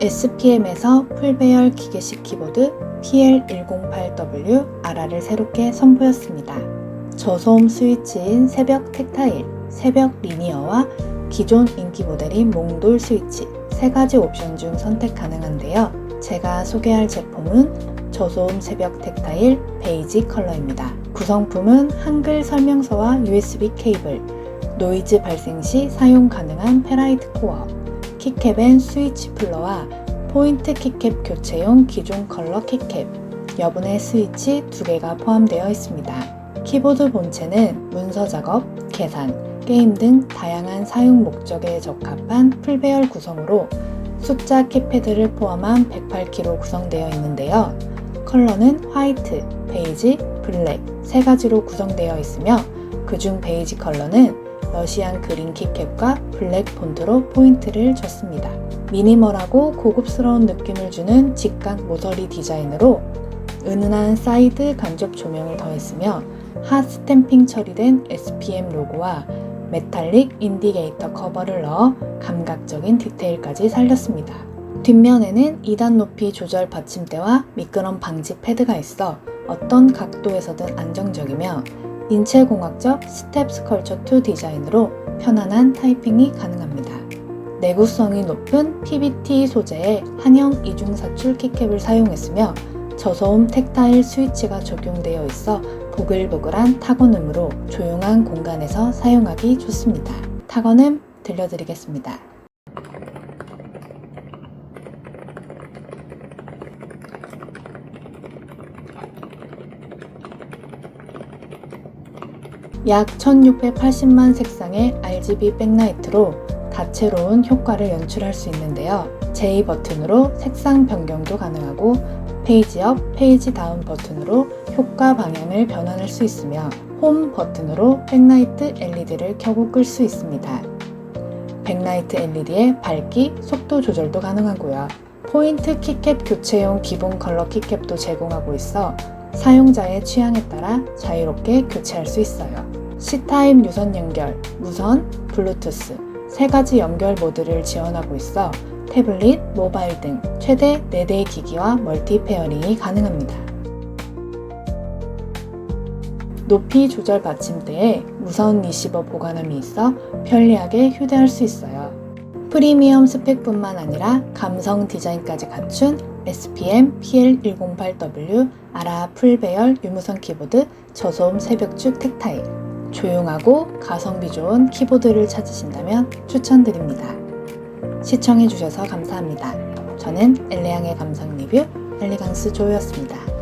SPM에서 풀배열 기계식 키보드 PL108W RR을 새롭게 선보였습니다. 저소음 스위치인 새벽 텍타일, 새벽 리니어와 기존 인기 모델인 몽돌 스위치 세 가지 옵션 중 선택 가능한데요. 제가 소개할 제품은 저소음 새벽 텍타일 베이지 컬러입니다. 구성품은 한글 설명서와 USB 케이블, 노이즈 발생 시 사용 가능한 페라이트 코어, 키캡 앤 스위치 플러와 포인트 키캡 교체용 기존 컬러 키캡, 여분의 스위치 두 개가 포함되어 있습니다. 키보드 본체는 문서 작업, 계산, 게임 등 다양한 사용 목적에 적합한 풀배열 구성으로 숫자 키패드를 포함한 108키로 구성되어 있는데요. 컬러는 화이트, 베이지, 블랙 세 가지로 구성되어 있으며 그중 베이지 컬러는 러시안 그린 키캡과 블랙 폰트로 포인트를 줬습니다. 미니멀하고 고급스러운 느낌을 주는 직각 모서리 디자인으로 은은한 사이드 간접 조명을 더했으며 핫 스탬핑 처리된 SPM 로고와 메탈릭 인디게이터 커버를 넣어 감각적인 디테일까지 살렸습니다. 뒷면에는 2단 높이 조절 받침대와 미끄럼 방지 패드가 있어 어떤 각도에서든 안정적이며 인체공학적 스텝 스컬처 2 디자인으로 편안한 타이핑이 가능합니다. 내구성이 높은 PBT 소재의 한형 이중사출 키캡을 사용했으며 저소음 텍타일 스위치가 적용되어 있어 보글보글한 타건음으로 조용한 공간에서 사용하기 좋습니다. 타건음 들려드리겠습니다. 약 1680만 색상의 RGB 백라이트로 다채로운 효과를 연출할 수 있는데요. J 버튼으로 색상 변경도 가능하고 페이지 업, 페이지 다운 버튼으로 효과 방향을 변환할 수 있으며 홈 버튼으로 백라이트 LED를 켜고 끌 수 있습니다. 백라이트 LED의 밝기, 속도 조절도 가능하고요. 포인트 키캡 교체용 기본 컬러 키캡도 제공하고 있어 사용자의 취향에 따라 자유롭게 교체할 수 있어요. C타입 유선 연결, 무선, 블루투스 세 가지 연결 모드를 지원하고 있어 태블릿, 모바일 등 최대 4대의 기기와 멀티 페어링이 가능합니다. 높이 조절 받침대에 무선 리시버 보관함이 있어 편리하게 휴대할 수 있어요. 프리미엄 스펙뿐만 아니라 감성 디자인까지 갖춘 SPM PL108W 아라 풀배열 유무선 키보드 저소음 새벽축 텍타일 조용하고 가성비 좋은 키보드를 찾으신다면 추천드립니다. 시청해주셔서 감사합니다. 저는 엘레양의 감상 리뷰 엘리강스 조였습니다.